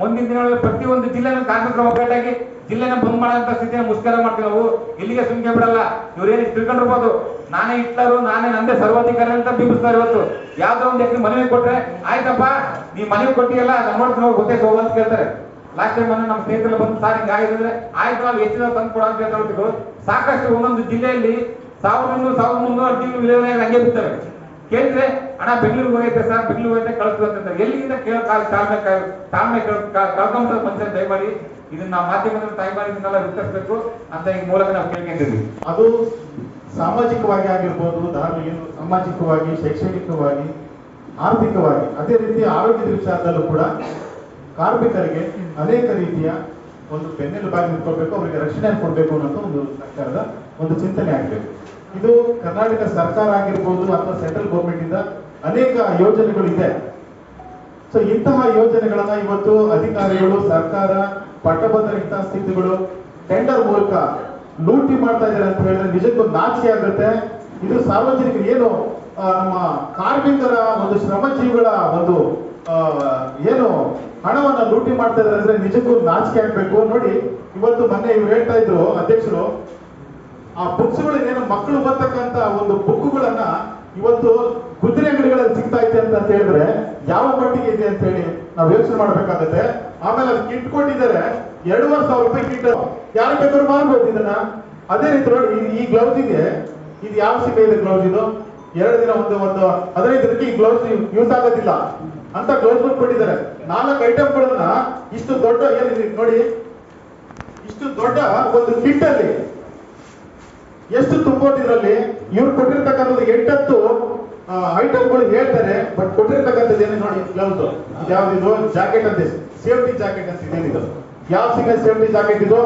ಮುಂದಿನ ದಿನಗಳಲ್ಲಿ ಪ್ರತಿಯೊಂದು ಜಿಲ್ಲೆನ ಕಾರ್ಮಿಕರ ಒಗ್ಗಟ್ಟಾಗಿ ಜಿಲ್ಲೆನ ಬಂದ್ ಮಾಡುವಂತ ಸ್ಥಿತಿಯ ಮುಷ್ಕರ ಮಾಡ್ತೀವಿ ನಾವು. ಇಲ್ಲಿಗೆ ಸುಮ್ಕೆ ಬಿಡಲ್ಲ. ಇವ್ರೇನು ತಿಳ್ಕೊಂಡಿರ್ಬೋದು. ನಾನೇ ಇಟ್ಲರು ನಾನೇ ನಂದೇ ಸರ್ವಾಧಿಕಾರಿ ಅಂತ ಬಿಂಬಿಸ್ತಾರೆ ಇವತ್ತು ಯಾವ್ದೋ ಒಂದ್ ಎಕರೆ ಮನವಿ ಕೊಟ್ರೆ, ಆಯ್ತಪ್ಪ, ನೀ ಮನವಿ ಕೊಟ್ಟಿಯಲ್ಲ ನಮ್ಮ ನೋಡ್ತೀನಿ ಹೋಗಿ ಗೊತ್ತೈತೆ ಹೋಗು ಕೇಳ್ತಾರೆ. ಲಾಸ್ಟ್ ಟೈಮ್ ನಮ್ಮ ಸ್ನೇಹಿತರು ಬಂದು, ಸಾರ್, ಹಿಂಗೆ ಆಗಿದ್ರೆ ಆಯ್ತು, ನಾವು ಹೆಚ್ಚಿನ ತಂದು ಕೊಡ ಅಂತ ಹೇಳ್ತಾರೆ ಸಾಕಷ್ಟು ಒಂದೊಂದು ಜಿಲ್ಲೆಯಲ್ಲಿ ಸಾವಿರದ ಮುನ್ನೂರು ಸಾವಿರದ ಮುನ್ನೂರು ಹಂಗೆ ಬಿಡ್ತಾರೆ ಕೇಳಿದ್ರೆ ಅಣ್ಣ ಬೆಂಗಳೂರು ಹೋಗೈತೆ ಸರ್ ಬೆಂಗಳೂರು ಹೋಗೈತೆ ಅಂತ ಎಲ್ಲಿಂದ ಕೇಳ ತಾಳ್ಮೆ ತಾಳ್ಮೆ ಕಳ್ಕೊಂಬ ಮನುಷ್ಯ ದಯಮಾಡಿ. ಇದನ್ನ ಮಾಧ್ಯಮದ ತಾಯ್ಮಾರಿ ಇದನ್ನೆಲ್ಲ ವಿಸ್ತರಿಸಬೇಕು ಅಂತ ಈ ಮೂಲಕ ನಾವು ಕೇಳ್ಕೊಂಡಿದ್ವಿ ಅದು ಸಾಮಾಜಿಕವಾಗಿ ಆಗಿರ್ಬೋದು, ಧಾರ್ಮಿಕ, ಸಾಮಾಜಿಕವಾಗಿ, ಶೈಕ್ಷಣಿಕವಾಗಿ, ಆರ್ಥಿಕವಾಗಿ, ಅದೇ ರೀತಿ ಆರೋಗ್ಯದ ವಿಚಾರದಲ್ಲೂ ಕೂಡ ಕಾರ್ಮಿಕರಿಗೆ ಅನೇಕ ರೀತಿಯ ಒಂದು ಬೆನ್ನೆಲುಬಾಗಿ ನಿಂತ್ಕೋಬೇಕು ಅವರಿಗೆ ರಕ್ಷಣೆ ಕೊಡಬೇಕು ಅನ್ನೋದು ಒಂದು ಸರ್ಕಾರದ ಒಂದು ಚಿಂತನೆ ಆಗಬೇಕು. ಇದು ಕರ್ನಾಟಕ ಸರ್ಕಾರ ಆಗಿರ್ಬೋದು ಅಥವಾ ಸೆಂಟ್ರಲ್ ಗೌರ್ಮೆಂಟ್ ಇಂದ ಅನೇಕ ಯೋಜನೆಗಳು ಇದೆ ಸೊ ಇಂತಹ ಯೋಜನೆಗಳನ್ನ ಇವತ್ತು ಅಧಿಕಾರಿಗಳು, ಸರ್ಕಾರ ಪಟ್ಟಭದ್ರ ಸ್ಥಿತಿಗಳು ಟೆಂಡರ್ ಮೂಲಕ ಲೂಟಿ ಮಾಡ್ತಾ ಇದ್ದಾರೆ ಅಂತ ಹೇಳಿದ್ರೆ ನಿಜಕ್ಕೂ ನಾಚಿಕೆ ಆಗುತ್ತೆ. ಇದು ಸಾರ್ವಜನಿಕರು ಏನು ನಮ್ಮ ಕಾರ್ಮಿಕರ ಒಂದು ಶ್ರಮಜೀವಿಗಳ ಒಂದು ಏನು ಹಣವನ್ನ ಲೂಟಿ ಮಾಡ್ತಾ ಇದ್ದಾರೆ ಅಂದ್ರೆ ನಿಜಕ್ಕೂ ನಾಚಿಕೆ ಆಗ್ಬೇಕು. ನೋಡಿ, ಇವತ್ತು ಮೊನ್ನೆ ಇವ್ರು ಹೇಳ್ತಾ ಇದ್ರು ಅಧ್ಯಕ್ಷರು, ಆ ಬುಕ್ಸ್ಗಳು ಏನು ಮಕ್ಕಳು ಬರ್ತಕ್ಕಂತ ಒಂದು ಬುಕ್ಗಳನ್ನ ಇವತ್ತು ಕುದುರೆ ಅಂತ ಹೇಳಿದ್ರೆ ಯಾವ ಮಟ್ಟಿಗೆ ಇದೆ ಅಂತ ಹೇಳಿ ನಾವು ಯೋಚನೆ ಮಾಡ್ಬೇಕಾಗತ್ತೆ. ಆಮೇಲೆ ಅದು ಕಿಟ್ ಎರಡೂವರೆ ಸಾವಿರ ರೂಪಾಯಿ ಕಿಟ್. ಯಾರು ಬೇಕಾದ್ರೂ ಮಾಡ್ಬೋದು ಇದನ್ನ. ಅದೇ ರೀತಿ ನೋಡಿ, ಈ- ಇದೆ ಇದು ಯಾವ ಸಿಕ್ಕ ಇದೆ ಗ್ಲೌಸ್ ಇದು? ಎರಡು ದಿನ ಒಂದು ಒಂದು ದಿನಕ್ಕೆ ಈ ಗ್ಲೌಸ್ ಯೂಸ್ ಆಗೋದಿಲ್ಲ ಅಂತ ಗ್ಲೌಸ್ ಕೊಟ್ಟಿದ್ದಾರೆ. ನಾಲ್ಕು ಐಟಮ್ಗಳನ್ನ ಇಷ್ಟು ದೊಡ್ಡ ಏನಿದೆ ನೋಡಿ, ಇಷ್ಟು ದೊಡ್ಡ ಒಂದು ಕಿಟ್ ಅಲ್ಲಿ ಎಷ್ಟು ತುಂಬೋದಿದ್ರಲ್ಲಿ ಇವ್ರು ಕೊಟ್ಟಿರ್ತಕ್ಕಂಥದ್ದು ಎಂಟತ್ತು ಐಟಮ್ಗಳು ಹೇಳ್ತಾರೆ ಬಟ್ ಕೊಟ್ಟಿರ್ತಕ್ಕಂಥದ್ದು ಏನು ನೋಡಿ ಗ್ಲೌಸ್ ಯಾವ್ದಿದು ಜಾಕೆಟ್ ಅಂತ. ಸೇಫ್ಟಿ ಜಾಕೆಟ್ ಅಂತ ಇದೇನಿದು ಯಾವ ಸಿಂಗಲ್ ಸೇಫ್ಟಿ ಜಾಕೆಟ್ ಇದು?